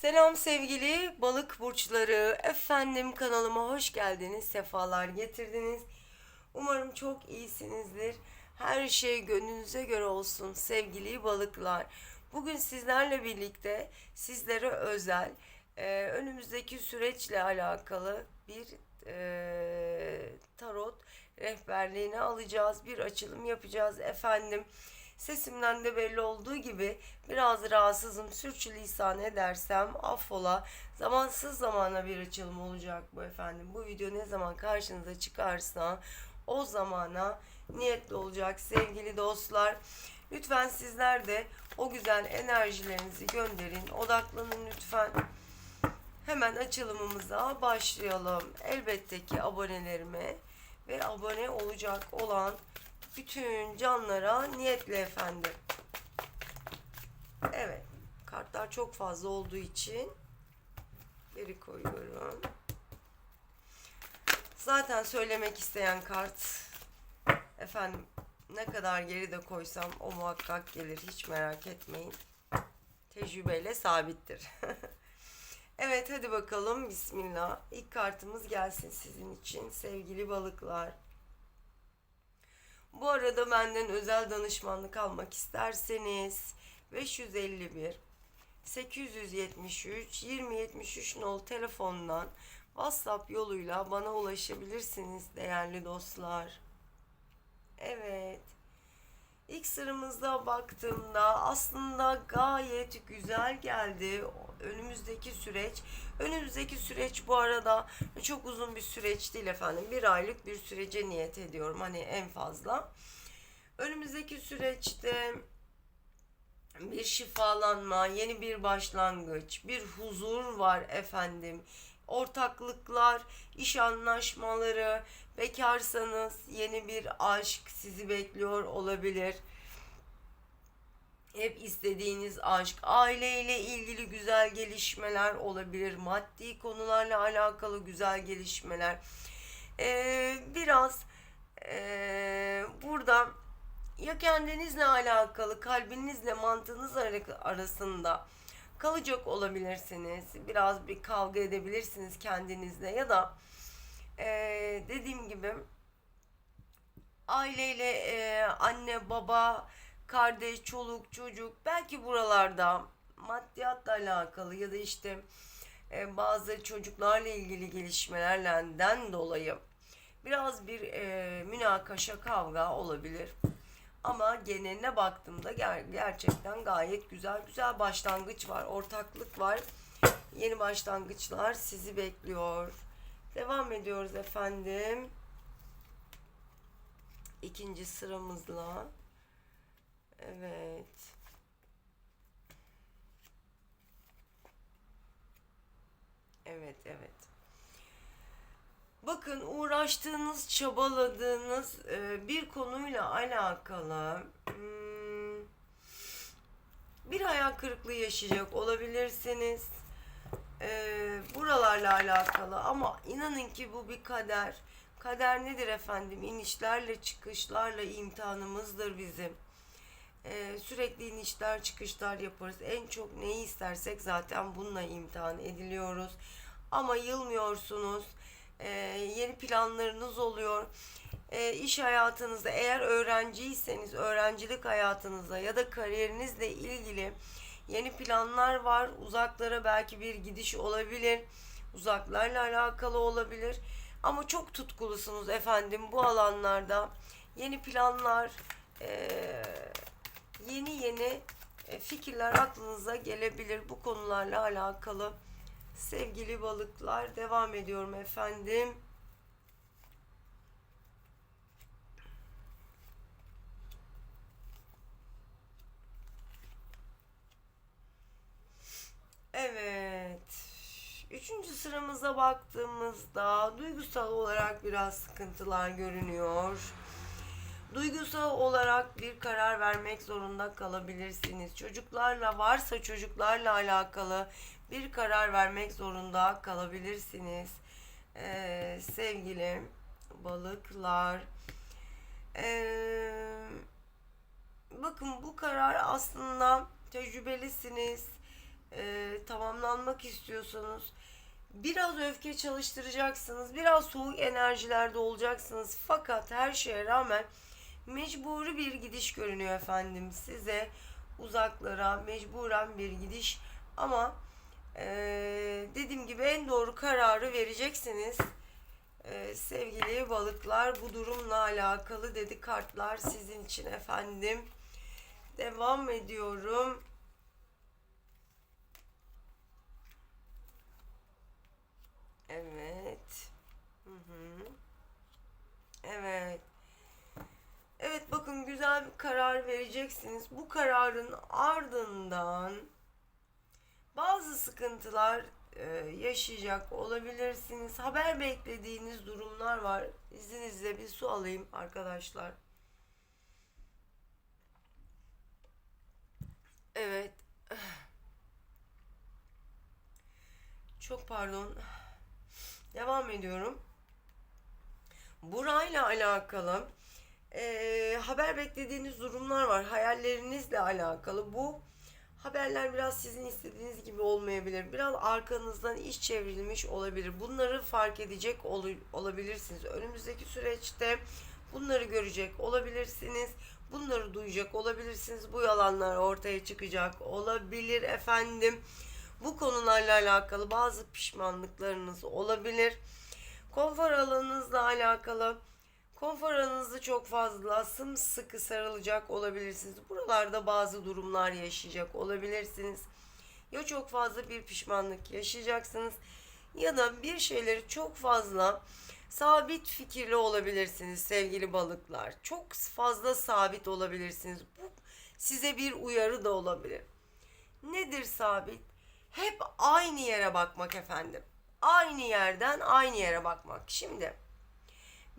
Selam sevgili balık burçları. Efendim kanalıma hoş geldiniz. Sefalar getirdiniz. Umarım çok iyisinizdir. Her şey gönlünüze göre olsun sevgili balıklar. Bugün sizlerle birlikte sizlere özel e, önümüzdeki süreçle alakalı bir e, tarot rehberliğini alacağız. Bir açılım yapacağız efendim. Sesimden de belli olduğu gibi biraz rahatsızım. Sürçülisan edersem affola. Zamansız zamana bir açılım olacak bu efendim. Bu video ne zaman karşınıza çıkarsa o zamana niyetli olacak sevgili dostlar. Lütfen sizler de o güzel enerjilerinizi gönderin. Odaklanın lütfen. Hemen açılımımıza başlayalım. Elbette ki abonelerime ve abone olacak olan bütün canlara niyetle efendim. Evet. Kartlar çok fazla olduğu için geri koyuyorum. Zaten söylemek isteyen kart efendim ne kadar geride koysam o muhakkak gelir. Hiç merak etmeyin. Tecrübeyle sabittir. evet hadi bakalım bismillah. İlk kartımız gelsin sizin için sevgili balıklar. Bu arada benden özel danışmanlık almak isterseniz 551 873 2073 nol telefondan WhatsApp yoluyla bana ulaşabilirsiniz değerli dostlar. Evet. İlk sıramızda baktığımda aslında gayet güzel geldi önümüzdeki süreç. Önümüzdeki süreç bu arada çok uzun bir süreç değil efendim. Bir aylık bir sürece niyet ediyorum hani en fazla. Önümüzdeki süreçte bir şifalanma, yeni bir başlangıç, bir huzur var efendim. Ortaklıklar, iş anlaşmaları, bekarsanız yeni bir aşk sizi bekliyor olabilir. Hep istediğiniz aşk, aileyle ilgili güzel gelişmeler olabilir. Maddi konularla alakalı güzel gelişmeler. Ee, biraz ee, burada ya kendinizle alakalı, kalbinizle mantığınız ara- arasında kalacak olabilirsiniz. Biraz bir kavga edebilirsiniz kendinizle ya da ee, dediğim gibi aileyle ee, anne baba kardeş çoluk çocuk belki buralarda maddiyatla alakalı ya da işte ee, bazı çocuklarla ilgili gelişmelerden dolayı biraz bir ee, münakaşa kavga olabilir. Ama geneline baktığımda ger- gerçekten gayet güzel güzel başlangıç var, ortaklık var. Yeni başlangıçlar sizi bekliyor. Devam ediyoruz efendim. İkinci sıramızla. Evet. Evet, evet. Bakın uğraştığınız, çabaladığınız e, bir konuyla alakalı hmm, bir hayal kırıklığı yaşayacak olabilirsiniz. E, buralarla alakalı ama inanın ki bu bir kader. Kader nedir efendim? İnişlerle çıkışlarla imtihanımızdır bizim. E, sürekli inişler çıkışlar yaparız. En çok neyi istersek zaten bununla imtihan ediliyoruz. Ama yılmıyorsunuz e, yeni planlarınız oluyor. E, iş hayatınızda eğer öğrenciyseniz öğrencilik hayatınızda ya da kariyerinizle ilgili yeni planlar var. Uzaklara belki bir gidiş olabilir. Uzaklarla alakalı olabilir. Ama çok tutkulusunuz efendim bu alanlarda. Yeni planlar, e, yeni yeni e, fikirler aklınıza gelebilir bu konularla alakalı. Sevgili balıklar devam ediyorum efendim. Evet. Üçüncü sıramıza baktığımızda duygusal olarak biraz sıkıntılar görünüyor. Duygusal olarak bir karar vermek zorunda kalabilirsiniz. Çocuklarla varsa çocuklarla alakalı bir karar vermek zorunda kalabilirsiniz. Ee, sevgili balıklar. Ee, bakın bu karar aslında tecrübelisiniz. Ee, tamamlan uyumlanmak istiyorsanız biraz öfke çalıştıracaksınız. Biraz soğuk enerjilerde olacaksınız. Fakat her şeye rağmen mecburi bir gidiş görünüyor efendim size. Uzaklara mecburen bir gidiş ama eee, dediğim gibi en doğru kararı vereceksiniz. Eee, sevgili balıklar bu durumla alakalı dedi kartlar sizin için efendim. Devam ediyorum. Evet. Hı hı. Evet. Güzel bir karar vereceksiniz. Bu kararın ardından bazı sıkıntılar e, yaşayacak olabilirsiniz. Haber beklediğiniz durumlar var. İzninizle bir su alayım arkadaşlar. Evet. Çok pardon. Devam ediyorum. Burayla alakalı eee, haber beklediğiniz durumlar var. Hayallerinizle alakalı. Bu haberler biraz sizin istediğiniz gibi olmayabilir. Biraz arkanızdan iş çevrilmiş olabilir. Bunları fark edecek ol- olabilirsiniz. Önümüzdeki süreçte bunları görecek olabilirsiniz. Bunları duyacak olabilirsiniz. Bu yalanlar ortaya çıkacak olabilir efendim. Bu konularla alakalı bazı pişmanlıklarınız olabilir. Konfor alanınızla alakalı konfor alanınızda çok fazla sımsıkı sarılacak olabilirsiniz. Buralarda bazı durumlar yaşayacak olabilirsiniz. Ya çok fazla bir pişmanlık yaşayacaksınız ya da bir şeyleri çok fazla sabit fikirli olabilirsiniz sevgili balıklar. Çok fazla sabit olabilirsiniz. Bu size bir uyarı da olabilir. Nedir sabit? Hep aynı yere bakmak efendim. Aynı yerden aynı yere bakmak. Şimdi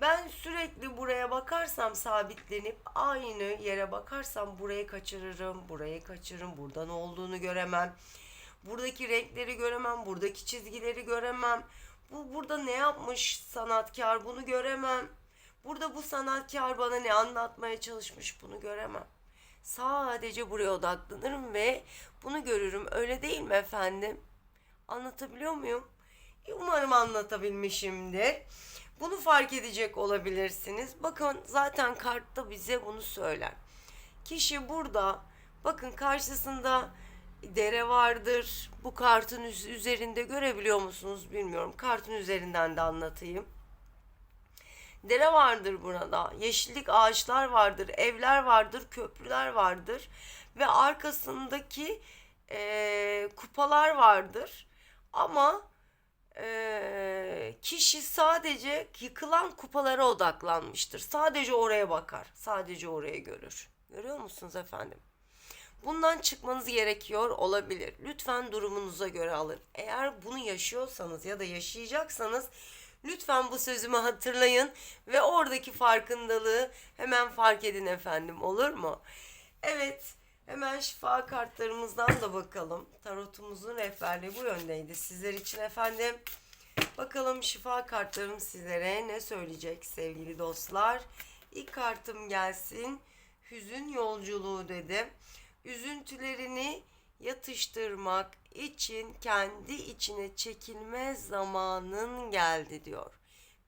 ben sürekli buraya bakarsam sabitlenip aynı yere bakarsam burayı kaçırırım, burayı kaçırırım, burada ne olduğunu göremem. Buradaki renkleri göremem, buradaki çizgileri göremem. Bu burada ne yapmış sanatkar bunu göremem. Burada bu sanatkar bana ne anlatmaya çalışmış bunu göremem. Sadece buraya odaklanırım ve bunu görürüm. Öyle değil mi efendim? Anlatabiliyor muyum? E, Umarım anlatabilmişimdir. Bunu fark edecek olabilirsiniz. Bakın zaten kartta bize bunu söyler. Kişi burada bakın karşısında dere vardır. Bu kartın üz- üzerinde görebiliyor musunuz bilmiyorum. Kartın üzerinden de anlatayım. Dere vardır burada. Yeşillik ağaçlar vardır. Evler vardır. Köprüler vardır. Ve arkasındaki eee, kupalar vardır. Ama eee, kişi sadece yıkılan kupalara odaklanmıştır. Sadece oraya bakar. Sadece orayı görür. Görüyor musunuz efendim? Bundan çıkmanız gerekiyor olabilir. Lütfen durumunuza göre alın. Eğer bunu yaşıyorsanız ya da yaşayacaksanız lütfen bu sözümü hatırlayın ve oradaki farkındalığı hemen fark edin efendim olur mu? Evet hemen şifa kartlarımızdan da bakalım. Tarotumuzun rehberliği bu yöndeydi sizler için efendim. Bakalım şifa kartlarım sizlere ne söyleyecek sevgili dostlar. İlk kartım gelsin. Hüzün yolculuğu dedi. Üzüntülerini yatıştırmak için kendi içine çekilme zamanın geldi diyor.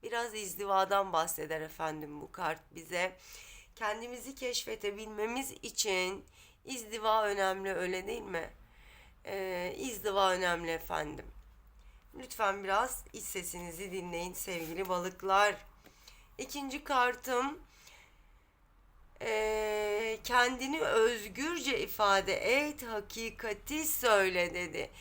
Biraz izdivadan bahseder efendim bu kart bize. Kendimizi keşfedebilmemiz için izdiva önemli öyle değil mi? Ee, izdiva önemli efendim. Lütfen biraz iç sesinizi dinleyin sevgili balıklar. İkinci kartım eee, kendini özgürce ifade et, hakikati söyle dedi.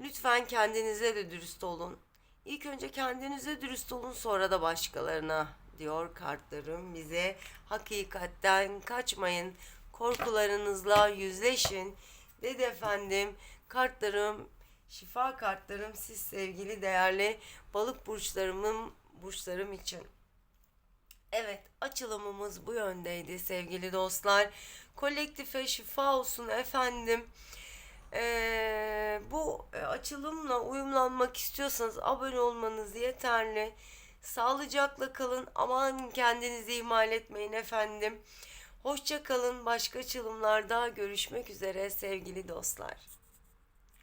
Lütfen kendinize de dürüst olun. İlk önce kendinize dürüst olun sonra da başkalarına diyor kartlarım bize. Hakikatten kaçmayın. Korkularınızla yüzleşin. Dedi efendim kartlarım şifa kartlarım siz sevgili değerli balık burçlarımın burçlarım için. Evet, açılımımız bu yöndeydi sevgili dostlar. Kolektife şifa olsun efendim. Ee, bu e, açılımla uyumlanmak istiyorsanız abone olmanız yeterli. Sağlıcakla kalın. Aman kendinizi ihmal etmeyin efendim. Hoşça kalın. Başka açılımlarda görüşmek üzere sevgili dostlar.